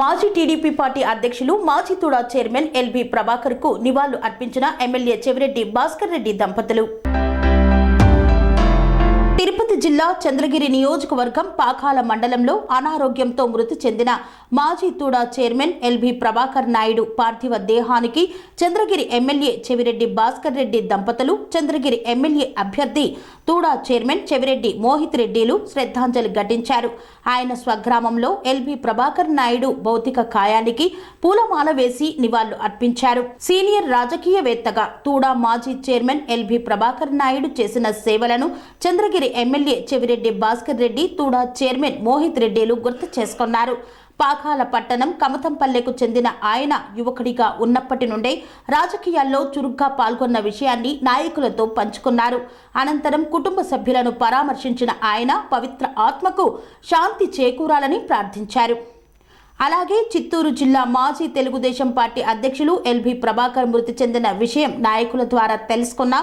మాజీ TDP party అధ్యక్షులు మాజీ తుడా చైర్మన్ ఎల్బి ప్రభాకర్కు నివాళులు అర్పించిన ఎమ్మెల్యే చెవిరెడ్డి భాస్కర్ రెడ్డి దంపతులు. జిల్లా చంద్రగిరి నియోజకవర్గం పాకాల మండలంలో అనారోగ్యంతో మృతి చెందిన మాజీ తూడా చైర్మన్ ఎల్బి ప్రభాకర్ నాయుడు పార్థివ దేహానికి చంద్రగిరి ఎమ్మెల్యే చెవిరెడ్డి భాస్కర్ రెడ్డి దంపతులు చంద్రగిరి ఎమ్మెల్యే అభ్యర్థి తూడా చైర్మన్ చెవిరెడ్డి మోహిత్ రెడ్డిలు శ్రద్ధాంజలి ఘటించారు. ఆయన స్వగ్రామంలో ఎల్బి ప్రభాకర్ నాయుడు భౌతిక కాయానికి పూలమాల వేసి నివాళులు అర్పించారు. సీనియర్ రాజకీయవేత్తగా తూడా మాజీ చైర్మన్ ఎల్బి ప్రభాకర్ నాయుడు చేసిన సేవలను చంద్రగిరి ఎమ్మెల్యే చెవిరెడ్డి భాస్కర్ రెడ్డి తూడా చైర్మన్ మోహిత్ రెడ్డిలు గుర్తు చేసుకున్నారు. పాకాల పట్టణం కమతంపల్లెకు చెందిన ఆయన యువకుడిగా ఉన్నప్పటి నుండే రాజకీయాల్లో చురుగ్గా పాల్గొన్న విషయాన్ని నాయకులతో పంచుకున్నారు. అనంతరం కుటుంబ సభ్యులను పరామర్శించిన ఆయన పవిత్ర ఆత్మకు శాంతి చేకూరాలని ప్రార్థించారు. అలాగే చిత్తూరు జిల్లా మాజీ తెలుగుదేశం పార్టీ అధ్యక్షులు ఎల్బి ప్రభాకర్ మృతి చెందిన విషయం నాయకుల ద్వారా తెలుసుకున్న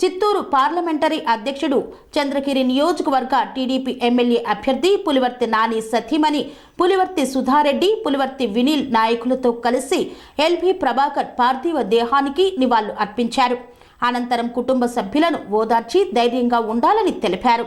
చిత్తూరు పార్లమెంటరీ అధ్యక్షుడు చంద్రగిరి నియోజకవర్గ టీడీపీ ఎమ్మెల్యే అభ్యర్థి పులివర్తి నాని సతీమణి పులివర్తి సుధారెడ్డి పులివర్తి వినీల్ నాయకులతో కలిసి ఎల్బి ప్రభాకర్ పార్థివ దేహానికి నివాళులు అర్పించారు అనంతరం కుటుంబ సభ్యులను ఓదార్చి ధైర్యంగా ఉండాలని తెలిపారు.